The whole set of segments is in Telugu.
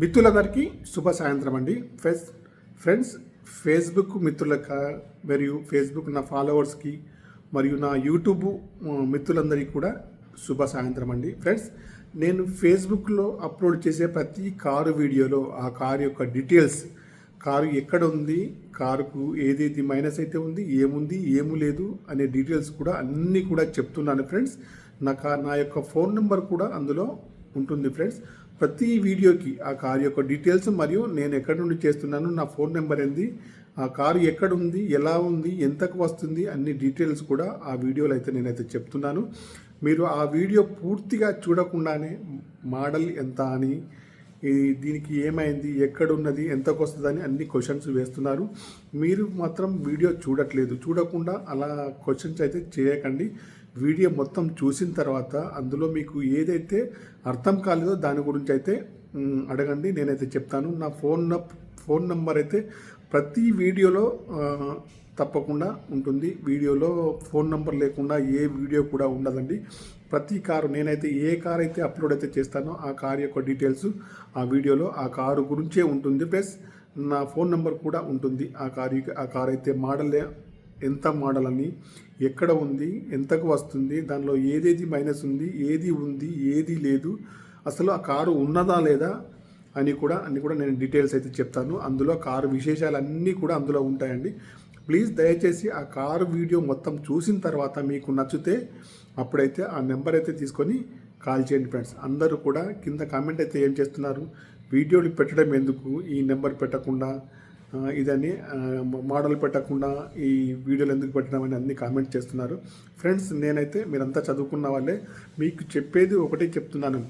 మిత్రులందరికీ శుభ సాయంత్రం అండి. ఫెస్ ఫ్రెండ్స్ ఫేస్బుక్ మిత్రులకు మరియు ఫేస్బుక్ నా ఫాలోవర్స్కి మరియు నా యూట్యూబ్ మిత్రులందరికీ కూడా శుభ సాయంత్రం అండి. ఫ్రెండ్స్ నేను ఫేస్బుక్లో అప్లోడ్ చేసే ప్రతి కారు వీడియోలో ఆ కారు యొక్క డీటెయిల్స్ కారు ఎక్కడ ఉంది కారుకు ఏదేది మైనస్ అయితే ఉంది ఏముంది ఏము లేదు అనే డీటెయిల్స్ కూడా అన్నీ కూడా చెప్తున్నాను ఫ్రెండ్స్. నా నా యొక్క ఫోన్ నెంబర్ కూడా అందులో ఉంటుంది ఫ్రెండ్స్. ప్రతి వీడియోకి ఆ కారు యొక్క డీటెయిల్స్ మరియు నేను ఎక్కడి నుండి చేస్తున్నాను నా ఫోన్ నెంబర్ ఏంది ఆ కారు ఎక్కడ ఉంది ఎలా ఉంది ఎంతకు వస్తుంది అన్ని డీటెయిల్స్ కూడా ఆ వీడియోలో అయితే నేనైతే చెప్తున్నాను. మీరు ఆ వీడియో పూర్తిగా చూడకుండానే మోడల్ ఎంత అని దీనికి ఏమైంది ఎక్కడున్నది ఎంతకు వస్తుందని అన్ని క్వశ్చన్స్ వేస్తున్నారు. మీరు మాత్రం వీడియో చూడట్లేదు. చూడకుండా అలా క్వశ్చన్స్ అయితే చేయకండి. వీడియో మొత్తం చూసిన తర్వాత అందులో మీకు ఏదైతే అర్థం కాలేదో దాని గురించి అయితే అడగండి. నేనైతే చెప్తాను. నా ఫోన్ నప్ ఫోన్ నంబర్ అయితే ప్రతి వీడియోలో తప్పకుండా ఉంటుంది. వీడియోలో ఫోన్ నంబర్ లేకుండా ఏ వీడియో కూడా ఉండదండి. ప్రతి కారు నేనైతే ఏ కార్ అయితే అప్లోడ్ అయితే చేస్తానో ఆ కార్ యొక్క డీటెయిల్స్ ఆ వీడియోలో ఆ కారు గురించే ఉంటుంది. ప్లస్ నా ఫోన్ నెంబర్ కూడా ఉంటుంది. ఆ కారు ఆ కార్ అయితే మోడల్ ఎంత మోడల్ అని ఎక్కడ ఉంది ఎంతకు వస్తుంది దానిలో ఏదేది మైనస్ ఉంది ఏది ఉంది ఏది లేదు అసలు ఆ కారు ఉన్నదా లేదా అని కూడా అన్ని కూడా నేను డీటెయిల్స్ అయితే చెప్తాను. అందులో కారు విశేషాలు అన్నీ కూడా అందులో ఉంటాయండి. ప్లీజ్ దయచేసి ఆ కారు వీడియో మొత్తం చూసిన తర్వాత మీకు నచ్చితే అప్పుడైతే ఆ నెంబర్ అయితే తీసుకొని కాల్ చేయండి ఫ్రెండ్స్. అందరూ కూడా కింద కామెంట్ అయితే ఏం చేస్తున్నారు వీడియోలు పెట్టడం ఎందుకు ఈ నెంబర్ పెట్టకుండా ఇదని మోడల్ పెట్టకుండా ఈ వీడియోలు ఎందుకు పెట్టినామని అన్ని కామెంట్ చేస్తున్నారు. ఫ్రెండ్స్ నేనైతే మీరంతా చదువుకున్న వాళ్ళే మీకు చెప్పేది ఒకటే చెప్తున్నాను.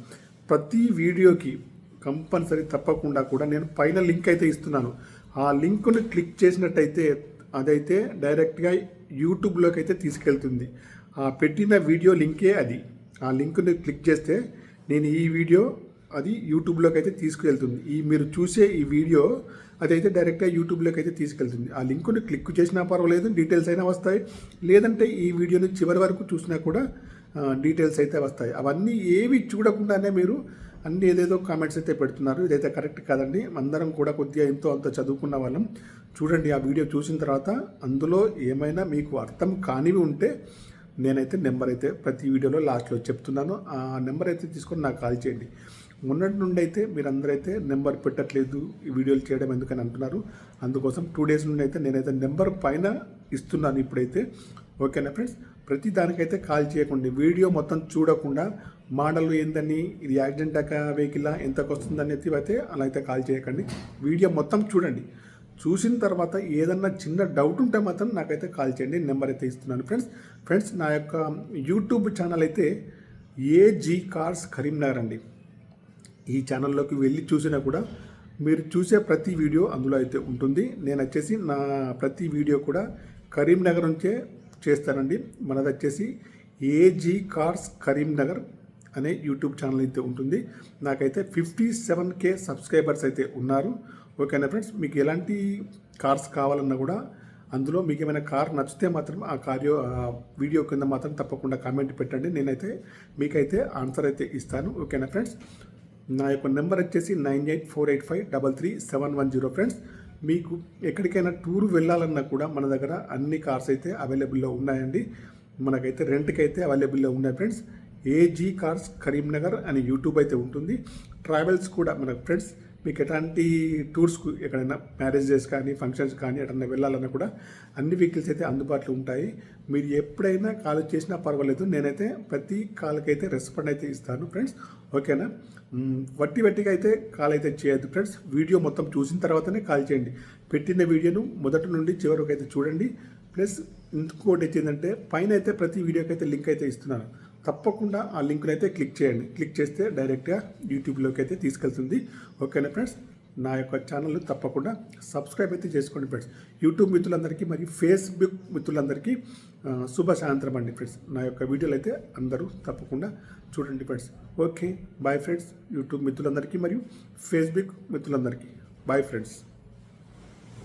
ప్రతి వీడియోకి కంపల్సరీ తప్పకుండా కూడా నేను పైన లింక్ అయితే ఇస్తున్నాను. ఆ లింక్ను క్లిక్ చేసినట్టయితే అదైతే డైరెక్ట్గా యూట్యూబ్లోకి అయితే తీసుకెళ్తుంది. ఆ పెట్టిన వీడియో లింకే అది. ఆ లింక్ని క్లిక్ చేస్తే నేను ఈ వీడియో అది యూట్యూబ్లోకి అయితే తీసుకెళ్తుంది. ఈ మీరు చూసే ఈ వీడియో అదైతే డైరెక్ట్గా యూట్యూబ్లోకి అయితే తీసుకెళ్తుంది. ఆ లింకుని క్లిక్ చేసినా పర్వాలేదు డీటెయిల్స్ అయినా వస్తాయి. లేదంటే ఈ వీడియోని చివరి వరకు చూసినా కూడా డీటెయిల్స్ అయితే వస్తాయి. అవన్నీ ఏవి చూడకుండానే మీరు అన్ని ఏదేదో కామెంట్స్ అయితే పెడుతున్నారు. ఇదైతే కరెక్ట్ కాదండి. అందరం కూడా కొద్దిగా ఎంతో అంత చదువుకున్న వాళ్ళం. చూడండి ఆ వీడియో చూసిన తర్వాత అందులో ఏమైనా మీకు అర్థం కానివి ఉంటే నేనైతే నెంబర్ అయితే ప్రతి వీడియోలో లాస్ట్లో చెప్తున్నాను. ఆ నెంబర్ అయితే తీసుకొని నాకు కాల్ చేయండి. మొన్నటి నుండి అయితే మీరందరైతే నెంబర్ పెట్టట్లేదు ఈ వీడియోలు చేయడం ఎందుకని అంటున్నారు. అందుకోసం టూ డేస్ నుండి అయితే నేనైతే నెంబర్ పైన ఇస్తున్నాను ఇప్పుడైతే. ఓకేనా ఫ్రెండ్స్? ప్రతి దానికైతే కాల్ చేయకండి. వీడియో మొత్తం చూడకుండా మోడల్ ఏందని ఇది యాక్సిడెంట్ అక్క వెహికల్ ఎంతకు వస్తుందని అయితే అలా అయితే కాల్ చేయకండి. వీడియో మొత్తం చూడండి. చూసిన తర్వాత ఏదన్నా చిన్న డౌట్ ఉంటే మాత్రం నాకైతే కాల్ చేయండి నెంబర్ అయితే ఇస్తున్నాను. ఫ్రెండ్స్ ఫ్రెండ్స్ నా యొక్క యూట్యూబ్ ఛానల్ అయితే ఏజీ కార్స్ కరీంనగర్ అండి. ఈ ఛానల్లోకి వెళ్ళి చూసినా కూడా మీరు చూసే ప్రతి వీడియో అందులో అయితే ఉంటుంది. నేను వచ్చేసి నా ప్రతి వీడియో కూడా కరీంనగర్ నుంచే చేస్తానండి. మనది వచ్చేసి ఏజీ కార్స్ కరీంనగర్ అనే యూట్యూబ్ ఛానల్ అయితే ఉంటుంది. నాకైతే ఫిఫ్టీ సెవెన్ కే సబ్స్క్రైబర్స్ అయితే ఉన్నారు. ఓకేనా ఫ్రెండ్స్ మీకు ఎలాంటి కార్స్ కావాలన్నా కూడా అందులో మీకు ఏమైనా కార్ నచ్చితే మాత్రం ఆ కార్యో వీడియో కింద మాత్రం తప్పకుండా కామెంట్ పెట్టండి. నేనైతే మీకైతే ఆన్సర్ అయితే ఇస్తాను. ఓకేనా ఫ్రెండ్స్ నా యొక్క నెంబర్ వచ్చేసి nine eight four eight five double three seven one zero friends మీకు ఎక్కడికైనా టూర్ వెళ్ళాలన్నా కూడా మన దగ్గర అన్ని కార్స్ అయితే అవైలబుల్లో ఉన్నాయండి. మనకైతే రెంట్కి అయితే అవైలబుల్లో ఉన్నాయి ఫ్రెండ్స్ ఏజీ కార్స్ కరీంనగర్ అని యూట్యూబ్ అయితే ఉంటుంది. ట్రావెల్స్ కూడా మన ఫ్రెండ్స్ మీకు ఎలాంటి టూర్స్కు ఎక్కడైనా మ్యారేజెస్ కానీ ఫంక్షన్స్ కానీ ఎక్కడైనా వెళ్ళాలన్నా కూడా అన్ని వెహికల్స్ అయితే అందుబాటులో ఉంటాయి. మీరు ఎప్పుడైనా కాల్ చేసినా పర్వాలేదు. నేనైతే ప్రతి కాల్కి అయితే రెస్పాండ్ అయితే ఇస్తాను ఫ్రెండ్స్. ఓకేనా? వట్టి వట్టిగా అయితే కాల్ అయితే చేయొద్దు ఫ్రెండ్స్. వీడియో మొత్తం చూసిన తర్వాతనే కాల్ చేయండి. పెట్టిన వీడియోను మొదటి నుండి చివరికి అయితే చూడండి. ప్లస్ ఇంకోటి ఏంటంటే పైన అయితే ప్రతి వీడియోకి అయితే లింక్ అయితే ఇస్తున్నాను. తప్పకుండా ఆ లింక్ని అయితే క్లిక్ చేయండి. క్లిక్ చేస్తే డైరెక్ట్గా యూట్యూబ్లోకి అయితే తీసుకెళ్తుంది. ఓకేనా ఫ్రెండ్స్? నా యొక్క ఛానల్ తప్పకుండా సబ్స్క్రైబ్ అయితే చేసుకోండి ఫ్రెండ్స్. యూట్యూబ్ మిత్రులందరికీ మరియు ఫేస్బుక్ మిత్రులందరికీ శుభ సాయంత్రం అండి ఫ్రెండ్స్. నా యొక్క వీడియోలు అయితే అందరూ తప్పకుండా చూడండి friends. Okay bye friends. YouTube మిత్రులందరికీ మరియు ఫేస్బుక్ మిత్రులందరికీ. Bye friends.